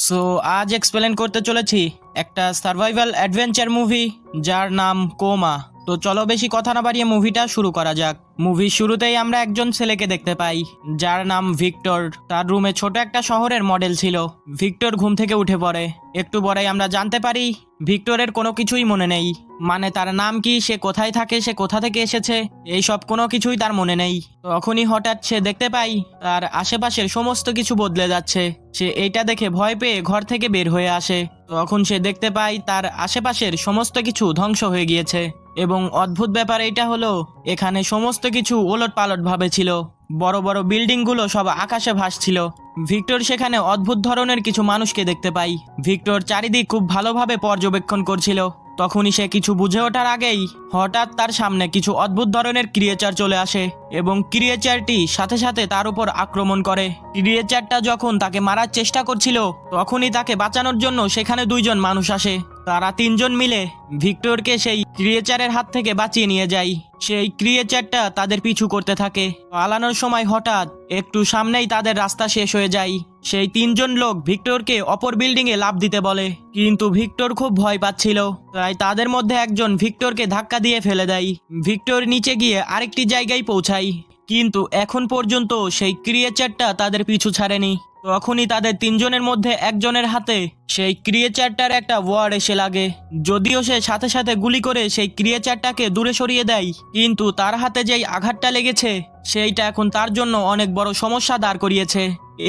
So আজ explain করতে চলেছি একটা সার্ভাইভাল অ্যাডভেঞ্চার মুভি যার নাম কোমা তো চলো বেশি কথা না বাড়িয়ে মুভিটা শুরু করা যাক। মুভির শুরুতেই আমরা একজন ছেলেকে দেখতে পাই। যার নাম ভিক্টর। তার রুমে ছোট একটা শহরের মডেল ছিল। ভিক্টর ঘুম থেকে উঠে পড়ে। একটু পরেই আমরা জানতে পারি, ভিক্টরের কোনো কিছুই মনে নেই। মানে তার নাম কি, সে কোথায় থাকে, সে কোথা থেকে এসেছে, এই সব কোনো কিছুই তার মনে নেই। তখনই হঠাৎ সে দেখতে পাই, তার আশেপাশের সমস্ত কিছু বদলে যাচ্ছে। সে এইটা দেখে ভয় পেয়ে ঘর থেকে বের হয়ে আসে। তখন সে দেখতে পায় তার আশেপাশের সমস্ত কিছু ধ্বংস হয়ে গিয়েছে। এবং অদ্ভুত ব্যাপার এটা হলো, এখানে সমস্ত কিছু ওলট পালট ভাবে ছিল। বড় বড় বিল্ডিংগুলো সব আকাশে ভাসছিল। ভিক্টর সেখানে অদ্ভুত ধরনের কিছু মানুষকে দেখতে পাই। ভিক্টর চারিদিক খুব ভালোভাবে পর্যবেক্ষণ করছিল। তখনই সে কিছু বুঝে ওঠার আগেই হঠাৎ তার সামনে কিছু অদ্ভুত ধরনের ক্রিয়েচার চলে আসে এবং ক্রিয়েচারটি সাথে সাথে তার উপর আক্রমণ করে। ক্রিয়েচারটা যখন তাকে মারার চেষ্টা করছিল, তখনই তাকে বাঁচানোর জন্য সেখানে দুইজন মানুষ আসে। তারা তিনজন মিলে ভিক্টরকে সেই ক্রিয়েচারের হাত থেকে বাঁচিয়ে নিয়ে যায়। সেই ক্রিয়েচারটা তাদের পিছু করতে থাকে। পালানোর সময় হঠাৎ একটু সামনেই তাদের রাস্তা শেষ হয়ে যায়। সেই তিনজন লোক ভিক্টরকে অপর বিল্ডিং এ লাভ দিতে বলে। কিন্তু ভিক্টর খুব ভয় পাচ্ছিল। তাই তাদের মধ্যে একজন ভিক্টরকে ধাক্কা দিয়ে ফেলে দেয়। ভিক্টর নিচে গিয়ে আরেকটি জায়গায় পৌঁছায়। কিন্তু এখন পর্যন্ত সেই ক্রিয়েচারটা তাদের পিছু ছাড়েনি। তখনই তাদের তিনজনের মধ্যে একজনের হাতে সেই ক্রিয়েচারটার একটা ওয়ার এসে লাগে। যদিও সে সাথে সাথে গুলি করে সেই ক্রিয়েচারটাকে দূরে সরিয়ে দেয়, কিন্তু তার হাতে যেই আঘাতটা লেগেছে, সেইটা এখন তার জন্য অনেক বড় সমস্যা দাঁড় করিয়েছে।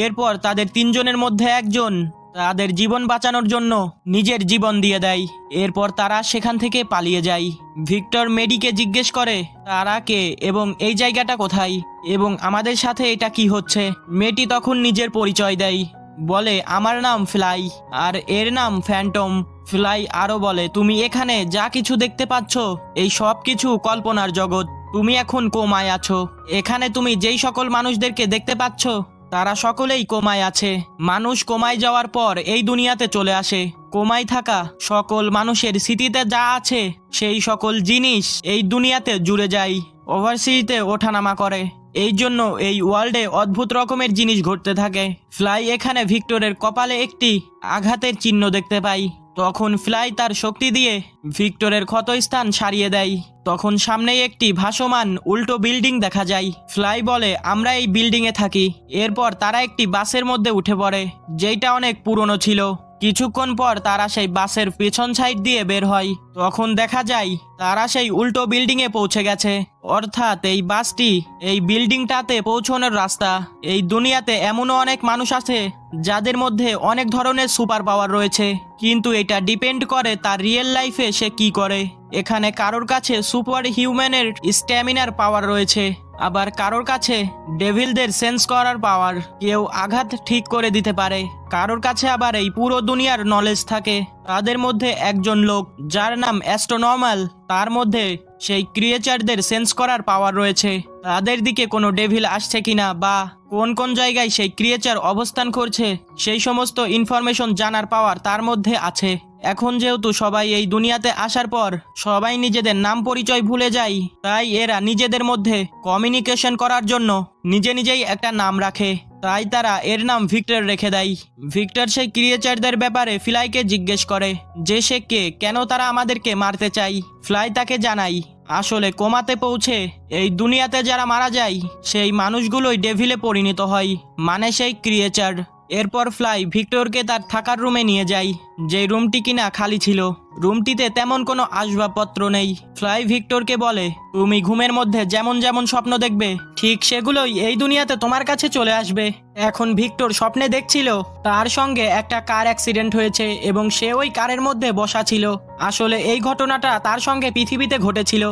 এরপর তাদের তিনজনের মধ্যে একজন তাদের জীবন বাঁচানোর জন্য নিজের জীবন দিয়ে দেয়। এরপর তারা সেখান থেকে পালিয়ে যায়। ভিক্টর মেডিকে জিজ্ঞেস করে, তারা কে এবং এই জায়গাটা কোথায়? এবং আমাদের সাথে এটা কি হচ্ছে? মেয়েটি তখন নিজের পরিচয় দেয়। বলে, আমার নাম ফ্লাই, আর এর নাম ফ্যান্টম। ফ্লাই আরও বলে, তুমি এখানে যা কিছু দেখতে পাচ্ছ, এই সব কিছু কল্পনার জগৎ। তুমি এখন কোমায় আছো। এখানে তুমি যেই সকল মানুষদেরকে দেখতে পাচ্ছ তারা সকলেই কোমায় আছে। মানুষ কোমায় যাওয়ার পর এই দুনিয়াতে চলে আসে। কোমায় থাকা সকল মানুষের স্মৃতিতে যা আছে, সেই সকল জিনিস এই দুনিয়াতে জুড়ে যায় ওভারসিজিতে ওঠানামা করে। এই জন্য এই ওয়ার্ল্ডে অদ্ভুত রকমের জিনিস ঘটতে থাকে। ফ্লাই এখানে ভিক্টরের কপালে একটি আঘাতের চিহ্ন দেখতে পাই। তখন ফ্লাই তার শক্তি দিয়ে ভিক্টরের ক্ষতস্থান সারিয়ে দেয়। তখন সামনেই একটি ভাসমান উল্টো বিল্ডিং দেখা যায়। ফ্লাই বলে, আমরা এই বিল্ডিংয়ে থাকি। এরপর তারা একটি বাসের মধ্যে উঠে পড়ে, যেইটা অনেক পুরনো ছিল। কিছুক্ষণ পর তারা সেই বাসের পেছন সাইড দিয়ে বের হয়। তখন দেখা যায়, তারা সেই উল্টো বিল্ডিংয়ে পৌঁছে গেছে। অর্থাৎ এই বাসটি এই বিল্ডিংটাতে পৌঁছানোর রাস্তা। এই দুনিয়াতে এমনও অনেক মানুষ আছে, যাদের মধ্যে অনেক ধরনের সুপার পাওয়ার রয়েছে। কিন্তু এটা ডিপেন্ড করে তার রিয়েল লাইফে সে কি করে। এখানে কারোর কাছে সুপার হিউম্যানের স্ট্যামিনার পাওয়ার রয়েছে। আবার কারোর কাছে ডেভিলদের সেন্স করার পাওয়ার কেউ আঘাত ঠিক করে দিতে পারে। কারোর কাছে আবার এই পুরো দুনিয়ার নলেজ থাকে। তাদের মধ্যে একজন লোক যার নাম অ্যাস্ট্রোনর্মাল তার মধ্যে সেই ক্রিয়েচারদের সেন্স করার পাওয়ার রয়েছে। তাদের দিকে কোনো ডেভিল আসছে কিনা বা কোন কোন জায়গায় সেই ক্রিয়েচার অবস্থান করছে, সেই সমস্ত ইনফরমেশন জানার পাওয়ার তার মধ্যে আছে। এখন যেহেতু সবাই এই দুনিয়াতে আসার পর সবাই নিজেদের নাম পরিচয় ভুলে যায়, তাই এরা নিজেদের মধ্যে কমিউনিকেশন করার জন্য নিজে নিজেই একটা নাম রাখে। তাই তারা এর নাম ভিক্টর রেখে দেয়। ভিক্টর সেই ক্রিয়েচারদের ব্যাপারে ফ্লাইকে জিজ্ঞেস করে, যে সে কে, কেন তারা আমাদেরকে মারতে চাই ফ্লাই তাকে জানাই আসলে কোমাতে পৌঁছে এই দুনিয়াতে যারা মারা যায়, সেই মানুষগুলোই ডেভিলে পরিণত হয় মানে সেই ক্রিয়েচার এরপর ফ্লাই ভিক্টরকে তার থাকার রুমে নিয়ে যায়। যে রুমটি কিনা খালি ছিল, রুমটিতে তেমন কোনো আসবাবপত্র নেই। ফ্লাই ভিক্টরকে বলে, তুমি ঘুমের মধ্যে যেমন যেমন স্বপ্ন দেখবে, ঠিক সেগুলোই এই দুনিয়াতে তোমার কাছে চলে আসবে। এখন ভিক্টর স্বপ্নে দেখছিল, তার সঙ্গে একটা কার অ্যাক্সিডেন্ট হয়েছে এবং সে ওই কারের মধ্যে বসা ছিল। আসলে এই ঘটনাটা তার সঙ্গে পৃথিবীতে ঘটেছিল।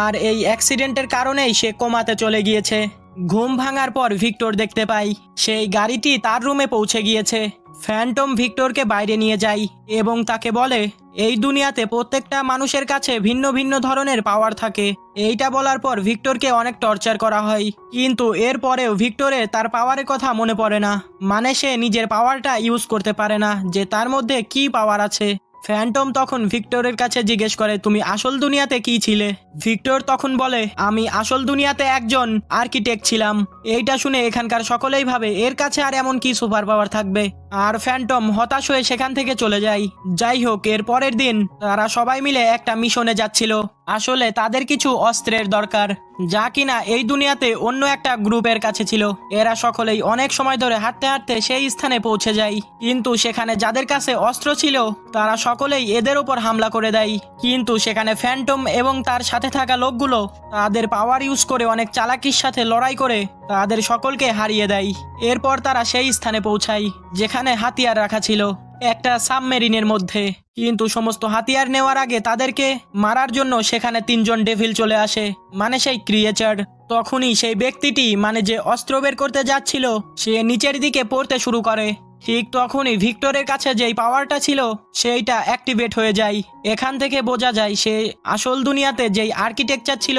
আর এই অ্যাক্সিডেন্টের কারণেই সে কোমাতে চলে গিয়েছে। ঘুম ভাঙার পর ভিক্টর দেখতে পাই, সেই গাড়িটি তার রুমে পৌঁছে গিয়েছে। ফ্যান্টম ভিক্টরকে বাইরে নিয়ে যায় এবং তাকে বলে, এই দুনিয়াতে প্রত্যেকটা মানুষের কাছে ভিন্ন ভিন্ন ধরনের পাওয়ার থাকে। এইটা বলার পর ভিক্টরকে অনেক টর্চার করা হয়। কিন্তু এরপরেও ভিক্টরের তার পাওয়ারের কথা মনে পড়ে না। মানে সে নিজের পাওয়ারটা ইউজ করতে পারে না যে তার মধ্যে কি পাওয়ার আছে। ফ্যান্টম তখন ভিক্টরের কাছে জিজ্ঞেস করে, তুমি আসল দুনিয়াতে কি ছিলে? ভিক্টর তখন বলে, আমি আসল দুনিয়াতে একজন আর্কিটেক্ট ছিলাম। এইটা শুনে এখানকার সকলেই ভাবে, এর কাছে আর এমন কি সুপার পাওয়ার থাকবে? আর ফ্যান্টম হতাশ হয়ে সেখান থেকে চলে যায়। যাই হোক, এর পরের দিন তারা সবাই মিলে একটা মিশনে যাচ্ছিল। আসলে তাদের কিছু অস্ত্রের দরকার, যা কিনা এই দুনিয়াতে অন্য একটা গ্রুপের কাছে ছিল। এরা সকলেই অনেক সময় ধরে হাঁটতে হাঁটতে সেই স্থানে পৌঁছে যায়। কিন্তু সেখানে যাদের কাছে অস্ত্র ছিল, তারা সকলেই এদের ওপর হামলা করে দেয়। কিন্তু সেখানে ফ্যান্টম এবং তার সাথে থাকা লোকগুলো তাদের পাওয়ার ইউজ করে অনেক চালাকির সাথে লড়াই করে তাদের সকলকে হারিয়ে দেয়। এরপর তারা সেই স্থানে পৌঁছায়, যেখানে হাতিয়ার রাখা ছিল, একটা সাবমেরিনের মধ্যে। কিন্তু সমস্ত হাতিয়ার নেওয়ার আগে তাদেরকে মারার জন্য সেখানে তিনজন ডেভিল চলে আসে মানে সেই ক্রিয়েচার। তখনই সেই ব্যক্তিটি মানে যে অস্ত্র বের করতে যাচ্ছিল, সে নিচের দিকে পড়তে শুরু করে। ঠিক তখনই ভিক্টরের কাছে যেই পাওয়ারটা ছিল, সেইটা অ্যাক্টিভেট হয়ে যায়। এখান থেকে বোঝা যায় সে আসল দুনিয়াতে যেই আর্কিটেকচার ছিল,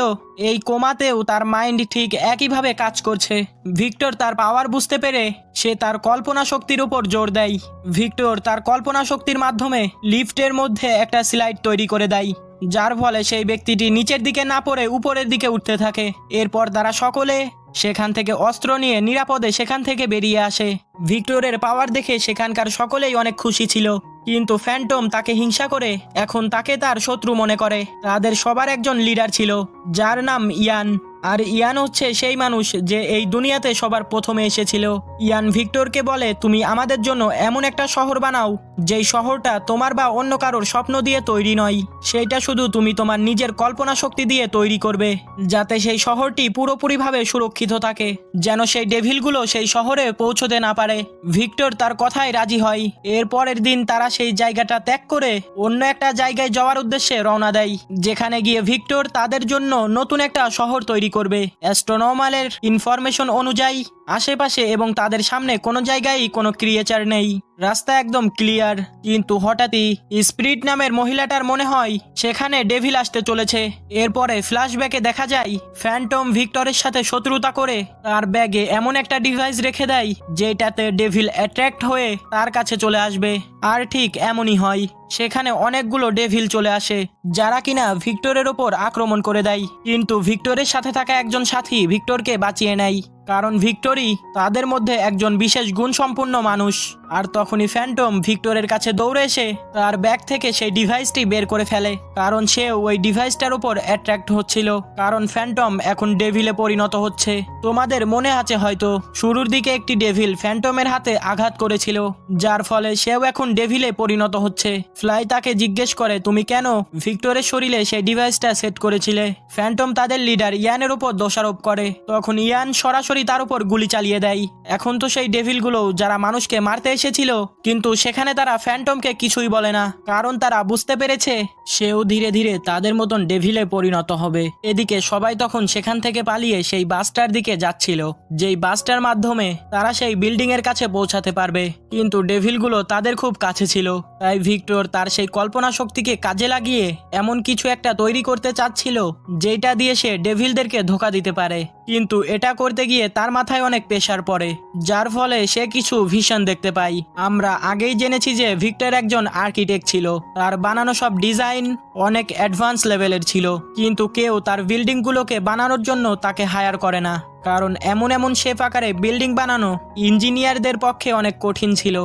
এই কোমাতেও তার মাইন্ড ঠিক একইভাবে কাজ করছে। ভিক্টর তার পাওয়ার বুঝতে পেরে সে তার কল্পনা শক্তির উপর জোর দেয়। ভিক্টর তার কল্পনা শক্তির মাধ্যমে লিফটের মধ্যে একটা স্লাইড তৈরি করে দেয়, যার ফলে সেই ব্যক্তিটি নিচের দিকে না পড়ে উপরের দিকে উঠতে থাকে। এরপর তারা সকলে সেখান থেকে অস্ত্র নিয়ে নিরাপদে সেখান থেকে বেরিয়ে আসে। ভিক্টরের পাওয়ার দেখে সেখানকার সকলেই অনেক খুশি ছিল। কিন্তু ফ্যান্টম তাকে হিংসা করে, এখন তাকে তার শত্রু মনে করে। তাদের সবার একজন লিডার ছিল, যার নাম ইয়ান। আর ইয়ান হচ্ছে সেই মানুষ যে এই দুনিয়াতে সবার প্রথমে এসেছিল। ইয়ান ভিক্টরকে বলে, তুমি আমাদের জন্য এমন একটা শহর বানাও, যেই শহরটা তোমার বা অন্য কারোর স্বপ্ন দিয়ে তৈরি নয়। সেইটা শুধু তুমি তোমার নিজের কল্পনা শক্তি দিয়ে তৈরি করবে, যাতে সেই শহরটি পুরোপুরিভাবে সুরক্ষিত থাকে, যেন সেই ডেভিলগুলো সেই শহরে পৌঁছতে না পারে। ভিক্টর তার কথায় রাজি হয়। এর পরের দিন তারা সেই জায়গাটা ত্যাগ করে অন্য একটা জায়গায় যাওয়ার উদ্দেশ্যে রওনা দেয়, যেখানে গিয়ে ভিক্টর তাদের জন্য নতুন একটা শহর তৈরি করবে। অ্যাস্ট্রোনমালের ইনফরমেশন অনুযায়ী আশেপাশে এবং তাদের সামনে কোনো জায়গায় কোনো ক্রিয়েচার নেই। রাস্তা একদম ক্লিয়ার কিন্তু হঠাৎই স্প্রিট নামের মহিলাটার মনে হয় সেখানে ডেভিল আসতে চলেছে। এরপরে ফ্ল্যাশব্যাকে দেখা যায় ফ্যান্টম ভিক্টরের সাথে শত্রুতা করে তার ব্যাগে এমন একটা ডিভাইস রেখে দেয়, যেটাতে ডেভিল অ্যাট্রাক্ট হয়ে তার কাছে চলে আসবে। আর ঠিক এমনই হয়, সেখানে অনেকগুলো ডেভিল চলে আসে, যারা কিনা ভিক্টরের ওপর আক্রমণ করে দেয়। কিন্তু ভিক্টরের সাথে থাকা একজন সাথী ভিক্টরকে বাঁচিয়ে নেয়। কারণ ভিক্টরি তাদের মধ্যে একজন বিশেষ গুণসম্পন্ন মানুষ। আর তখনই ফ্যান্টম ভিক্টরের কাছে দৌড়ে এসে তার ব্যাগ থেকে সেই ডিভাইসটি বের করে ফেলে, কারণ সে ওই ডিভাইসটার উপর অ্যাট্রাক্ট হচ্ছিল, কারণ ফ্যান্টম এখন ডেভিলে পরিণত হচ্ছে। তোমাদের মনে আছে হয়তো, শুরুর দিকে একটি ডেভিল ফ্যান্টমের হাতে আঘাত করেছিল, যার ফলে সেও এখন ডেভিলে পরিণত হচ্ছে। ফ্লাই তাকে জিজ্ঞেস করে, তুমি কেন ভিক্টরের শরীরে সেই ডিভাইসটা সেট করেছিলে? ফ্যান্টম তাদের লিডার ইয়ানের উপর দোষারোপ করে। তখন ইয়ান সরাসরি তার উপর গুলি চালিয়ে দেয়। এখন তো সেই ডেভিলগুলো যারা মানুষকে মারতে এসেছিল, কিন্তু সেখানে তারা ফ্যান্টমকে কিছুই বলে না। কারণ তারা বুঝতে পেরেছে, সেও ধীরে ধীরে তাদের মতন ডেভিলে পরিণত হবে। এদিকে সবাই তখন সেখান থেকে পালিয়ে সেই বাসটার দিকে যাচ্ছিল। যেই বাসটার মাধ্যমে তারা সেই বিল্ডিং এর কাছে পৌঁছাতে পারবে। কিন্তু ডেভিলগুলো তাদের খুব কাছে ছিল। তাই ভিক্টর তার সেই কল্পনা শক্তিকে কাজে লাগিয়ে এমন কিছু একটা তৈরি করতে চাচ্ছিল যেটা দিয়ে সে ডেভিলদেরকে ধোকা দিতে পারে। কিন্তু এটা করতে গিয়ে তার মাথায় অনেক প্রেশার পড়ে, যার ফলে সে কিছু ভিশন দেখতে পাই। আমরা আগেই জেনেছি যে ভিক্টর একজন আর্কিটেক্ট ছিল। তার বানানো সব ডিজাইন অনেক অ্যাডভান্স লেভেলের ছিল। কিন্তু কেউ তার বিল্ডিংগুলোকে বানানোর জন্য তাকে হায়ার করে না। কারণ এমন এমন শেপ আকারে বিল্ডিং বানানো ইঞ্জিনিয়ারদের পক্ষে অনেক কঠিন ছিল।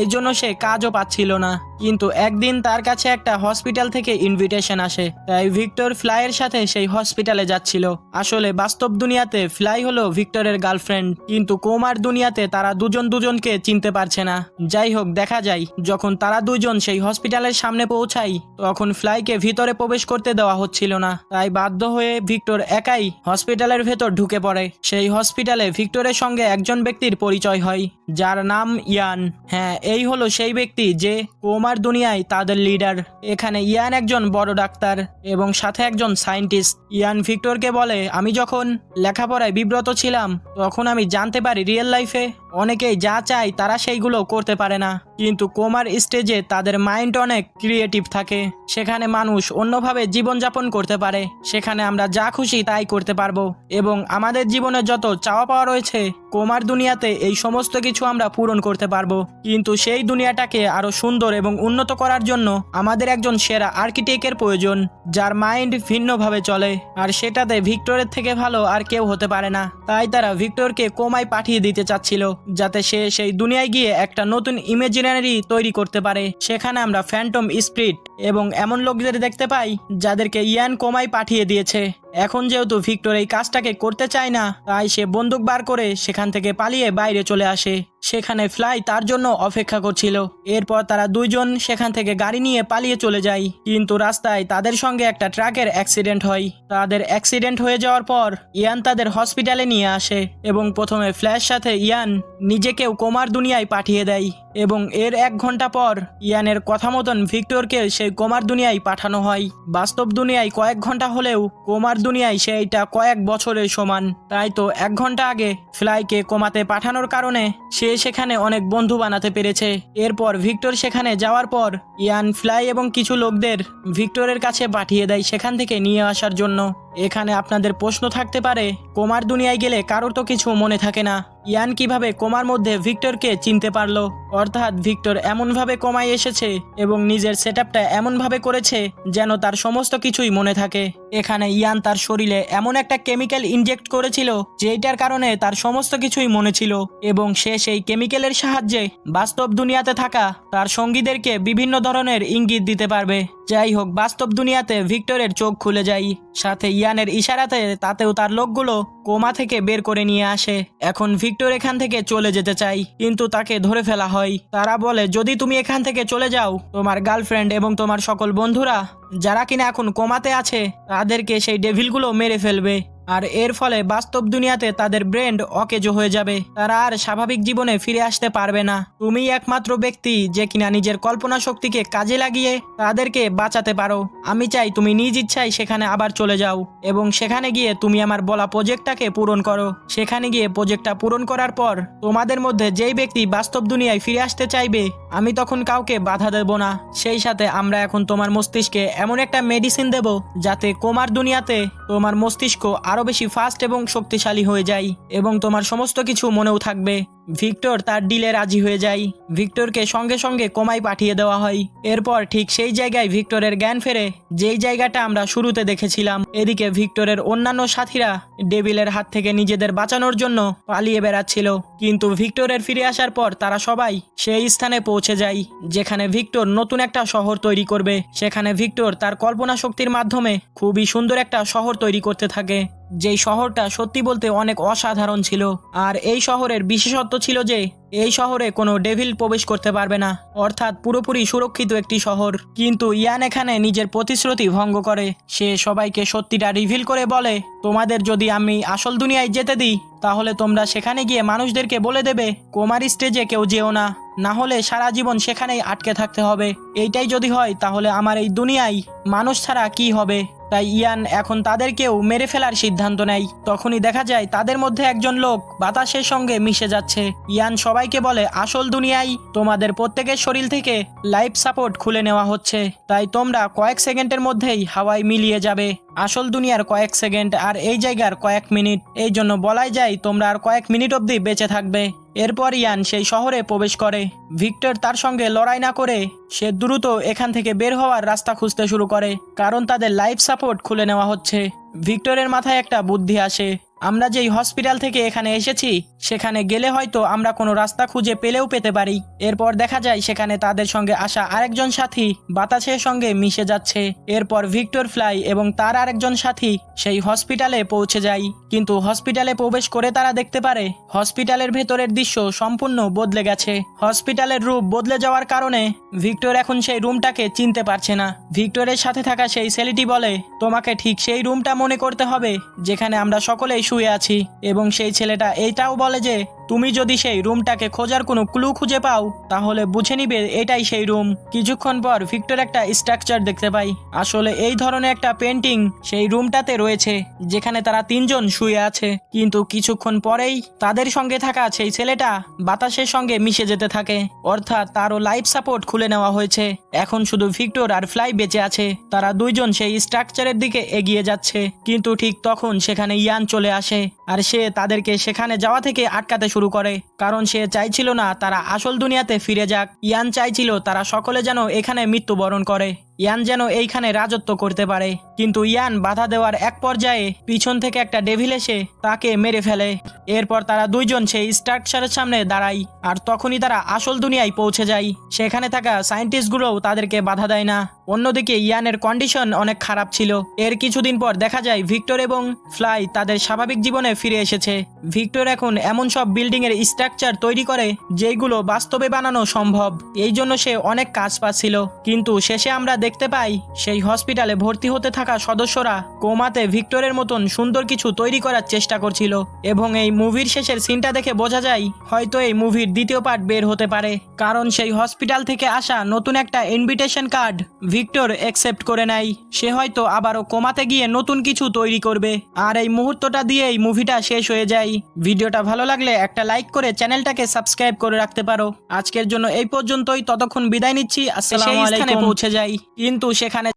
এই জন্য সে কাজও পাচ্ছিল না। কিন্তু একদিন তার কাছে একটা হসপিটাল থেকে ইনভিটেশন আসে। তাই ভিক্টর ফ্লাইয়ের সাথে সেই হসপিটালে যাচ্ছিল। আসলে বাস্তব দুনিয়াতে ফ্লাই হলো ভিক্টরের গার্লফ্রেন্ড। কিন্তু কোমার দুনিয়াতে তারা দুজন দুজনকে চিনতে পারছে না। যাই হোক, দেখা যায়, যখন তারা দুজন সেই হসপিটালের সামনে পৌঁছায়, তখন ফ্লাইকে ভিতরে প্রবেশ করতে দেওয়া হচ্ছিল না। তাই বাধ্য হয়ে ভিক্টর একাই হসপিটালের ভেতর ঢুকে পড়ে। সেই হসপিটালে ভিক্টরের সঙ্গে একজন ব্যক্তির পরিচয় হয়, যার নাম ইয়ান। হ্যাঁ এই হলো সেই ব্যক্তি যে কোমার দুনিয়ায় তাদের লিডার এখানে ইয়ান একজন বড় ডাক্তার এবং সাথে একজন সায়েন্টিস্ট ইয়ান ভিক্টরকে বলে, আমি যখন লেখাপড়ায় বিব্রত ছিলাম, তখন আমি জানতে পারি রিয়েল লাইফে অনেকেই যা চায় তারা সেইগুলো করতে পারে না। কিন্তু কোমার স্টেজে তাদের মাইন্ড অনেক ক্রিয়েটিভ থাকে। সেখানে মানুষ অন্যভাবে জীবনযাপন করতে পারে। সেখানে আমরা যা খুশি তাই করতে পারব। এবং আমাদের জীবনে যত চাওয়া পাওয়া রয়েছে, কোমার দুনিয়াতে এই সমস্ত কিছু আমরা পূরণ করতে পারব। কিন্তু সেই দুনিয়াটাকে আরও সুন্দর এবং উন্নত করার জন্য আমাদের একজন সেরা আর্কিটেক্টের প্রয়োজন, যার মাইন্ড ভিন্নভাবে চলে। আর সেটাতে ভিক্টরের থেকে ভালো আর কেউ হতে পারে না। তাই তারা ভিক্টরকে কোমায় পাঠিয়ে দিতে চাচ্ছিল, যাতে সে সেই দুনিয়ায় গিয়ে একটা নতুন ইমেজিনারি তৈরি করতে পারে। সেখানে আমরা ফ্যান্টম স্পিরিট এবং এমন লোকদের দেখতে পাই, যাদেরকে ইয়ান কোমায় পাঠিয়ে দিয়েছে। এখন যেহেতু ভিক্টর এই কাজটাকে করতে চায় না, তাই সে বন্দুক বার করে সেখান থেকে পালিয়ে বাইরে চলে আসে। সেখানে ফ্লাই তার জন্য অপেক্ষা করছিল। এরপর তারা দুইজন সেখান থেকে গাড়ি নিয়ে পালিয়ে চলে যায়। কিন্তু রাস্তায় তাদের সঙ্গে একটা ট্রাকের অ্যাক্সিডেন্ট হয়। তাদের অ্যাক্সিডেন্ট হয়ে যাওয়ার পর ইয়ান তাদের হসপিটালে নিয়ে আসে এবং প্রথমে ফ্ল্যাশ সাথে ইয়ান নিজেকেও কোমার দুনিয়ায় পাঠিয়ে দেয় এবং এর এক ঘণ্টা পর ইয়ানের কথা মতন ভিক্টরকে সেই কোমার দুনিয়ায় পাঠানো হয়। বাস্তব দুনিয়ায় কয়েক ঘণ্টা হলেও কোমার দুনিয়ায় সেইটা কয়েক বছরের সমান। তাই তো এক ঘণ্টা আগে ফ্লাইকে কমাতে পাঠানোর কারণে সে সেখানে অনেক বন্ধু বানাতে পেরেছে। এরপর ভিক্টর সেখানে যাওয়ার পর ইয়ান ফ্লাই এবং কিছু লোকদের ভিক্টরের কাছে পাঠিয়ে দেয় সেখান থেকে নিয়ে আসার জন্য। এখানে আপনাদের প্রশ্ন থাকতে পারে, কোমার দুনিয়ায় গেলে কারোর তো কিছু মনে থাকে না। ইয়ান কীভাবে কোমার মধ্যে ভিক্টরকে চিনতে পারল? অর্থাৎ ভিক্টর এমনভাবে কমায় এসেছে এবং নিজের সেট আপটা এমনভাবে করেছে যেন তার সমস্ত কিছুই মনে থাকে। এখানে ইয়ান তার শরীরে এমন একটা কেমিক্যাল ইনজেক্ট করেছিল যেটার কারণে তার সমস্ত কিছুই মনে ছিল এবং সে সেই কেমিক্যালের সাহায্যে বাস্তব দুনিয়াতে থাকা তার সঙ্গীদেরকে বিভিন্ন ধরনের ইঙ্গিত দিতে পারবে। যাই হোক, বাস্তব দুনিয়াতে ভিক্টরের চোখ খুলে যায়। সাথে ইয়ানের ইশারাতে তাতেও তার লোকগুলো কোমা থেকে বের করে নিয়ে আসে। এখন ভিক্টর এখান থেকে চলে যেতে চাই, কিন্তু তাকে ধরে ফেলা হয়। তারা বলে, যদি তুমি এখান থেকে চলে যাও, তোমার গার্লফ্রেন্ড এবং তোমার সকল বন্ধুরা যারা কিনা এখন কোমাতে আছে, তাদেরকে সেই ডেভিলগুলো মেরে ফেলবে। আর এর ফলে বাস্তব দুনিয়াতে তাদের ব্রেন্ড অকেজো হয়ে যাবে। তারা আর স্বাভাবিক জীবনে ফিরে আসতে পারবে না। তুমি একমাত্র ব্যক্তি যে কিনা নিজের কল্পনা শক্তিকে কাজে লাগিয়ে তাদেরকে বাঁচাতে পারো। আমি চাই তুমি নিজ ইচ্ছায় সেখানে আবার চলে যাও এবং সেখানে গিয়ে তুমি আমার বলা প্রজেক্টটাকে পূরণ করো। সেখানে গিয়ে প্রজেক্টটা পূরণ করার পর তোমাদের মধ্যে যেই ব্যক্তি বাস্তব দুনিয়ায় ফিরে আসতে চাইবে আমি তখন কাউকে বাধা দেব না। সেই সাথে আমরা এখন তোমার মস্তিষ্কে এমন একটা মেডিসিন দেব যাতে কোমার দুনিয়াতে তোমার মস্তিষ্ক আরও বেশি ফাস্ট এবং শক্তিশালী হয়ে যায় এবং তোমার সমস্ত কিছু মনেও থাকবে। ভিক্টর তার ডিলে রাজি হয়ে যায়। ভিক্টরকে সঙ্গে সঙ্গে কোমায় পাঠিয়ে দেওয়া হয়। এরপর ঠিক সেই জায়গায় ভিক্টরের জ্ঞান ফেরে, যেই জায়গাটা আমরা শুরুতে দেখেছিলাম। এদিকে ভিক্টরের অন্যান্য সাথীরা ডেভিলের হাত থেকে নিজেদের বাঁচানোর জন্য পালিয়ে বেড়াচ্ছিল। কিন্তু ভিক্টরের ফিরে আসার পর তারা সবাই সেই স্থানে পৌঁছে যায়, যেখানে ভিক্টর নতুন একটা শহর তৈরি করবে। সেখানে ভিক্টর তার কল্পনা শক্তির মাধ্যমে খুবই সুন্দর একটা শহর তৈরি করতে থাকে। যেই শহরটা সত্যি বলতে অনেক অসাধারণ ছিল। আর এই শহরের বিশেষত্ব ছিল যে, এই শহরে কোনো ডেভিল প্রবেশ করতে পারবে না। অর্থাৎ পুরোপুরি সুরক্ষিত একটি শহর। কিন্তু ইয়ান এখানে নিজের প্রতিশ্রুতি ভঙ্গ করে। সে সবাইকে সত্যিটা রিভিল করে বলে, তোমাদের যদি আমি আসল দুনিয়ায় যেতে দিই, তাহলে তোমরা সেখানে গিয়ে মানুষদেরকে বলে দেবে, কোমার স্টেজে কেউ যেও না। না হলে সারা জীবন সেখানেই আটকে থাকতে হবে। এইটাই যদি হয়, তাহলে আমার এই দুনিয়ায় মানুষ ছাড়া কি হবে? তাই ইয়ান এখন তাদেরকেও মেরে ফেলার সিদ্ধান্ত নেয়। তখনই দেখা যায় তাদের মধ্যে একজন লোক বাতাসের সঙ্গে মিশে যাচ্ছে। ইয়ান সবাইকে বলে, আসল দুনিয়ায় তোমাদের প্রত্যেকের শরীর থেকে লাইফ সাপোর্ট খুলে নেওয়া হচ্ছে। তাই তোমরা কয়েক সেকেন্ডের মধ্যেই হাওয়ায় মিলিয়ে যাবে। আসল দুনিয়ার কয়েক সেকেন্ড আর এই জায়গার কয়েক মিনিট। এই জন্য বলাই যায় তোমরা আর কয়েক মিনিট অবধি বেঁচে থাকবে। এরপর ইয়ান সেই শহরে প্রবেশ করে। ভিক্টর তার সঙ্গে লড়াই না করে সে দ্রুত এখান থেকে বের হওয়ার রাস্তা খুঁজতে শুরু করে, কারণ তাদের লাইফ সাপোর্ট খুলে নেওয়া হচ্ছে। ভিক্টরের মাথায় একটা বুদ্ধি আসে আমরা যেই হসপিটাল থেকে এখানে এসেছি, সেখানে গেলে হয়তো আমরা কোনো রাস্তা খুঁজে পেলেও পেতে পারি। এরপর দেখা যায় সেখানে তাদের সঙ্গে আসা আরেকজন সাথী বাতাসের সঙ্গে মিশে যাচ্ছে। এরপর ভিক্টর ফ্লাই এবং তার আরেকজন সাথী সেই হসপিটালে পৌঁছে যায়। কিন্তু হসপিটালে প্রবেশ করে তারা দেখতে পারে, হসপিটালের ভেতরের দৃশ্য সম্পূর্ণ বদলে গেছে। হসপিটালের রূপ বদলে যাওয়ার কারণে ভিক্টর এখন সেই রুমটাকে চিনতে পারছে না। ভিক্টরের সাথে থাকা সেই ছেলেটি বলে, তোমাকে ঠিক সেই রুমটা মনে করতে হবে, যেখানে আমরা সকলেই শুয়ে আছি এবং সেই ছেলেটা এইটাও বলে যে তুমি যদি সেই রুমটাকে খোঁজার কোনো ক্লু খুঁজে পাও, তাহলে বুঝে নিবে এটাই সেই রুম। কিছুক্ষণ পর ভিক্টর একটা স্ট্রাকচার দেখতে পাই। আসলে এই ধরনের একটা পেন্টিং সেই রুমটাতে রয়েছে, যেখানে তারা তিনজন শুয়ে আছে। কিন্তু কিছুক্ষণ পরেই তাদের সঙ্গে থাকা সেই ছেলেটা বাতাসের সঙ্গে মিশে যেতে থাকে। অর্থাৎ তারও লাইফ সাপোর্ট খুলে নেওয়া হয়েছে। এখন শুধু ভিক্টর আর ফ্লাই বেঁচে আছে। তারা দুইজন সেই স্ট্রাকচারের দিকে এগিয়ে যাচ্ছে। কিন্তু ঠিক তখন সেখানে ইয়ান চলে আসে। আর সে তাদেরকে সেখানে যাওয়া থেকে আটকাতে শুরু করে, কারণ সে চাইছিল না তারা আসল দুনিয়াতে ফিরে যাক। ইয়ান চাইছিল তারা সকলে যেন এখানে মৃত্যুবরণ করে। ইয়ান যেন এইখানে রাজত্ব করতে পারে। কিন্তু ইয়ান বাধা দেওয়ার এক পর্যায়ে পিছন থেকে একটা ডেভিল এসে তাকে মেরে ফেলে। এরপর তারা দুইজন সেই স্ট্রাকচারের সামনে দাঁড়ায়, আর তখনই তারা আসল দুনিয়ায় পৌঁছে যায়। সেখানে থাকা সায়েন্টিস্টগুলোও তাদেরকে বাধা দেয় না। অন্যদিকে ইয়ানের কন্ডিশন অনেক খারাপ ছিল। এর কিছুদিন পর দেখা যায় ভিক্টর এবং ফ্লাই তাদের স্বাভাবিক জীবনে ফিরে এসেছে। ভিক্টর এখন এমন সব বিল্ডিং এর স্ট্রাকচার তৈরি করে যেগুলো বাস্তবে বানানো সম্ভব। এই জন্য সে অনেক কাজ পাচ্ছিল। কিন্তু শেষে আমরা দেখতে পাই, সেই হসপিটালে ভর্তি হতে থাকা সদস্যরা কোমাতে ভিক্টরের মতন সুন্দর কিছু তৈরি করার চেষ্টা করছিল। এবং এই মুভির শেষের সিনটা দেখে বোঝা যায়, হয়তো এই মুভির দ্বিতীয় পার্ট বের হতে পারে। কারণ সেই হসপিটাল থেকে আসা নতুন একটা ইনভিটেশন কার্ড ভিক্টর অ্যাকসেপ্ট করে নেয়। সে হয়তো আবারও কমাতে গিয়ে নতুন কিছু তৈরি করবে। আর এই মুহূর্তটা দিয়েই মুভিটা শেষ হয়ে যায়। ভিডিওটা ভালো লাগলে একটা লাইক করে চ্যানেলটাকে সাবস্ক্রাইব করে রাখতে পারো। আজকের জন্য এই পর্যন্তই। ততক্ষণ বিদায় নিচ্ছি। আসসালামু আলাইকুম। পৌঁছে যাই। কিন্তু সেখানে